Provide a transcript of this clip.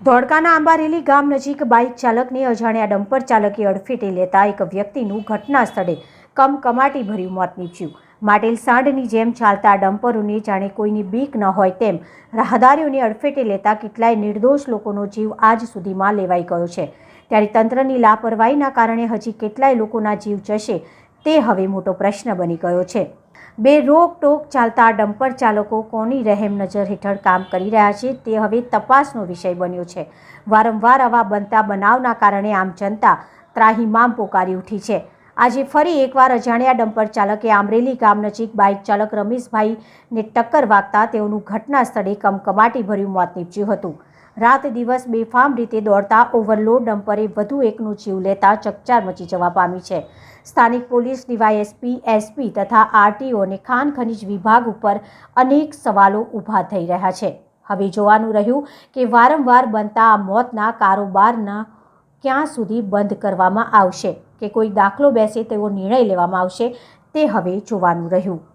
ધોળકાના આંબારેલી ગામ નજીક બાઇક ચાલકને અજાણ્યા ડમ્પર ચાલકે અડફેટે લેતા એક વ્યક્તિનું ઘટના સ્થળે કમકમાટી ભર્યું મોત નીપજ્યું. માટેલ સાંડની જેમ ચાલતા ડમ્પરોને જાણે કોઈની બીક ન હોય તેમ રાહદારીઓને અડફેટે લેતા કેટલાય નિર્દોષ લોકોનો જીવ આજ સુધીમાં લેવાઈ ગયો છે. ત્યારે તંત્રની લાપરવાહીના કારણે હજી કેટલાય લોકોના જીવ જશે તે હવે મોટો પ્રશ્ન બની ગયો છે. બે રોકટોક ચાલતા ડમ્પર ચાલકો કોની રહેમ નજર હેઠળ કામ કરી રહ્યા છે તે હવે તપાસનો વિષય બન્યો છે. વારંવાર આવા બનતા બનાવના કારણે આમ જનતા ત્રાહિમામ પોકારી ઉઠી છે. આજે ફરી એકવાર અજાણ્યા ડમ્પર ચાલકે આમરેલી ગામ નજીક બાઇક ચાલક રમેશભાઈને ટક્કર વાગતા તેઓનું ઘટના સ્થળે કમકમાટી ભર્યું મોત નીપજ્યું હતું. રાત દિવસ બેફામ રીતે દોડતા ઓવરલોડ ડમ્પરે વધુ એકનું જીવ લેતા ચકચાર મચી જવા પામી છે. સ્થાનિક પોલીસ, ડીવાયએસપી, એસપી તથા આરટીઓ અને ખાન ખનીજ વિભાગ ઉપર અનેક સવાલો ઊભા થઈ રહ્યા છે. હવે જોવાનું રહ્યું કે વારંવાર બનતા આ મોતના કારોબારના ક્યાં સુધી બંધ કરવામાં આવશે. કે કોઈ દાખલો બેસે તેવો નિર્ણય લેવામાં આવશે, તે હવે જોવાનું રહ્યું.